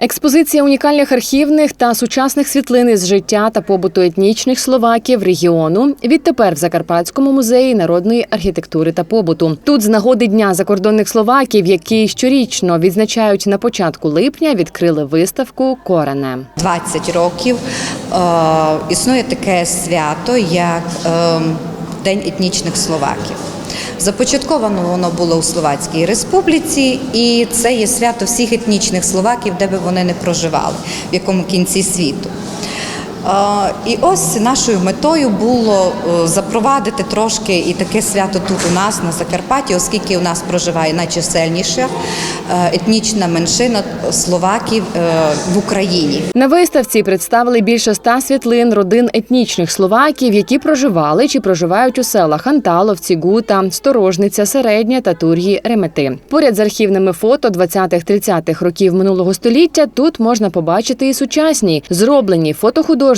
Експозиція унікальних архівних та сучасних світлин із життя та побуту етнічних словаків регіону відтепер в Закарпатському музеї народної архітектури та побуту. Тут з нагоди дня закордонних словаків, які щорічно відзначають на початку липня, відкрили виставку Корене. 20 років е, існує таке свято, як е, День етнічних словаків. Започатковано воно було у Словацькій Республіці, і це є свято всіх етнічних словаків, де би вони не проживали, в якому кінці світу. І ось нашою метою було е, запровадити трошки і таке свято тут у нас на Закарпатті, оскільки у нас проживає найчисельніша е, етнічна меншина словаків е, в Україні. На виставці представили більше ста світлин родин етнічних словаків, які проживали чи проживають у селах Анталовці, Гута, Сторожниця, Середня та Тур'ї Ремети. Поряд з архівними фото 20-30-х років минулого століття тут можна побачити і сучасні, зроблені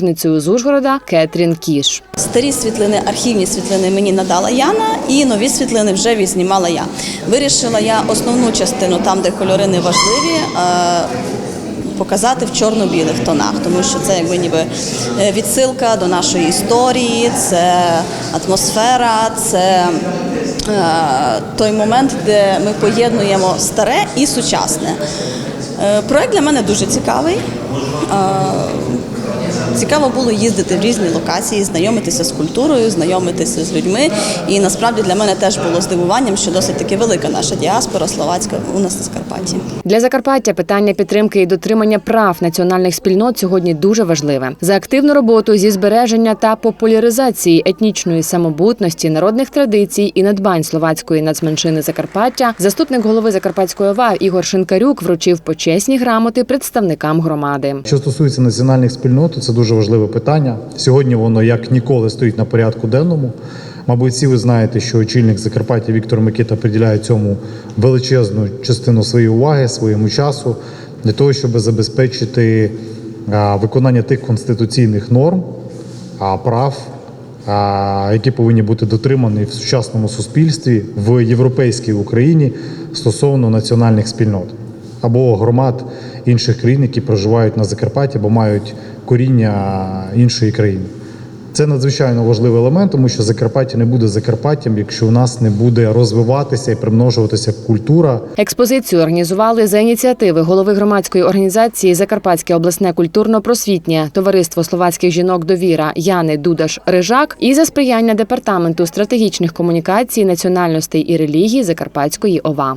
фотохудожницею з Ужгорода Кетрін Кіш. Старі світлини, архівні світлини мені надала Яна, і нові світлини вже відзнімала я. Вирішила я основну частину, там, де кольори не важливі. е, Показати в чорно-білих тонах, тому що це якби ніби е, відсилка до нашої історії, це атмосфера, це е, той момент, де ми поєднуємо старе і сучасне. Е, Проект для мене дуже цікавий. Е, Цікаво було їздити в різні локації, знайомитися з культурою, знайомитися з людьми. І насправді для мене теж було здивуванням, що досить таки велика наша діаспора словацька у нас на Закарпатті. Для Закарпаття питання підтримки і дотримання прав національних спільнот сьогодні дуже важливе. За активну роботу зі збереження та популяризації етнічної самобутності, народних традицій і надбань словацької нацменшини Закарпаття, заступник голови Закарпатської ОВА Ігор Шинкарюк вручив почесні грамоти представникам громади. Що стосується національних спільнот, то це дуже важливе питання. Сьогодні воно як ніколи стоїть на порядку денному. Мабуть, всі ви знаєте, що очільник Закарпаття Віктор Микита приділяє цьому величезну частину своєї уваги, своєму часу для того, щоб забезпечити виконання тих конституційних норм, прав, які повинні бути дотримані в сучасному суспільстві в європейській Україні стосовно національних спільнот або громад інших країн, які проживають на Закарпатті або мають коріння іншої країни. Це надзвичайно важливий елемент, тому що Закарпаття не буде Закарпаттям, якщо у нас не буде розвиватися і примножуватися культура Експозицію організували за ініціативи голови громадської організації Закарпатське обласне культурно-просвітнє товариство словацьких жінок Довіра Яни Дудаш Рижак і за сприяння департаменту стратегічних комунікацій, національностей і релігій Закарпатської ОВА.